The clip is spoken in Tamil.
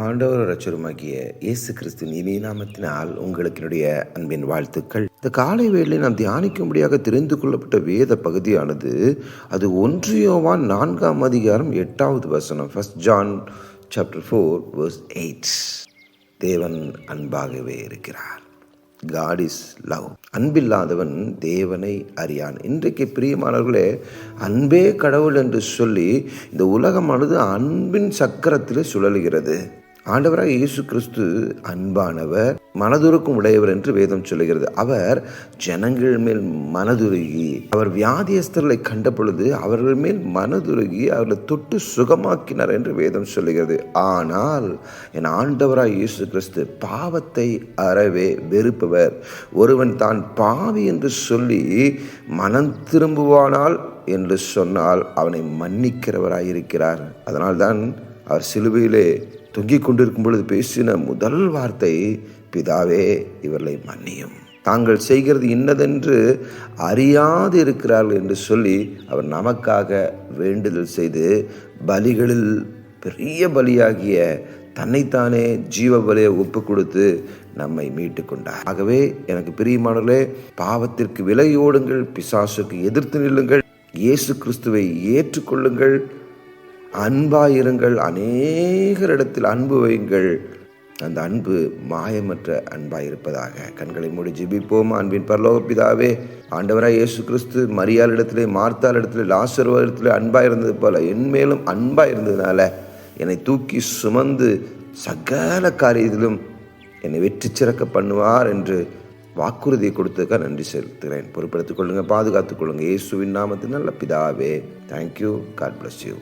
ஆண்டவர் ரச்சருமாகிய இயேசு கிறிஸ்துவின் இனிய நாமத்தினால் உங்களுக்கு என்னுடைய அன்பின் வாழ்த்துக்கள். இந்த காலை வேளையில் நாம் தியானிக்கும்படியாக தெரிந்து கொள்ளப்பட்ட வேத பகுதியானது அது ஒன்றியோவான் நான்காம் அதிகாரம் எட்டாவது வசனம் first John chapter four verse eight தேவன் அன்பாகவே இருக்கிறார். காட் இஸ் லவ் அன்பில்லாதவன் தேவனை அறியான். இன்றைக்கு பிரியமானவர்களே அன்பே கடவுள் என்று சொல்லி இந்த உலகமானது அன்பின் சக்கரத்தில் சுழலுகிறது. ஆண்டவராக இயேசு கிறிஸ்து அன்பானவர் மனதுருக்கும் உடையவர் என்று வேதம் சொல்லுகிறது. அவர் ஜனங்கள் மேல் மனதுருகி அவர் வியாதியஸ்தர்களை கண்ட பொழுது அவர்கள் மேல் மனதுருகி அவர்களை தொட்டு சுகமாக்கினார் என்று வேதம் சொல்லுகிறது. ஆனால் என் ஆண்டவராக இயேசு கிறிஸ்து பாவத்தை அறவே வெறுப்பவர். ஒருவன் தான் பாவி என்று சொல்லி மனம் திரும்புவானால் என்று சொன்னால் அவனை மன்னிக்கிறவராயிருக்கிறார். அதனால்தான் அவர் சிலுவையிலே தொங்கிக் கொண்டிருக்கும் பொழுது பேசின முதல் வார்த்தை பிதாவே இவர்களை மன்னியும். தாங்கள் செய்கிறது இன்னதென்று அறியாது இருக்கிறார்கள் என்று சொல்லி அவர் நமக்காக வேண்டுதல் செய்து பலிகளில் பெரிய பலியாகிய தன்னைத்தானே ஜீவ பலியை ஒப்பு கொடுத்து நம்மை மீட்டு கொண்டார் ஆகவே எனக்கு பிரியமானவர்களே பாவத்திற்கு விலையோடுங்கள் பிசாசுக்கு எதிர்த்து நில்லுங்கள் இயேசு கிறிஸ்துவை ஏற்றுக்கொள்ளுங்கள். அன்பாயிருங்கள். அநேகரிடத்தில் அன்பு வையுங்கள். அந்த அன்பு மாயமற்ற அன்பாயிருப்பதாக. கண்களை மூடி ஜிபிப்போம் அன்பின் பரலோக பிதாவே ஆண்டவராக இயேசு கிறிஸ்து மரியாள் இடத்திலே மார்த்தாள் இடத்துல லாசர்வ இடத்துல அன்பாக இருந்தது போல என் மேலும் அன்பாக இருந்ததுனால என்னை தூக்கி சுமந்து சகல காரியத்திலும் என்னை வெற்றி சிறக்க பண்ணுவார் என்று வாக்குறுதியை கொடுத்ததுக்காக நன்றி செலுத்துகிறேன். பொறுப்படுத்திக் கொள்ளுங்க பாதுகாத்துக் கொள்ளுங்க இயேசுவின் நாமத்தின் நல்ல பிதாவே. Thank you God bless you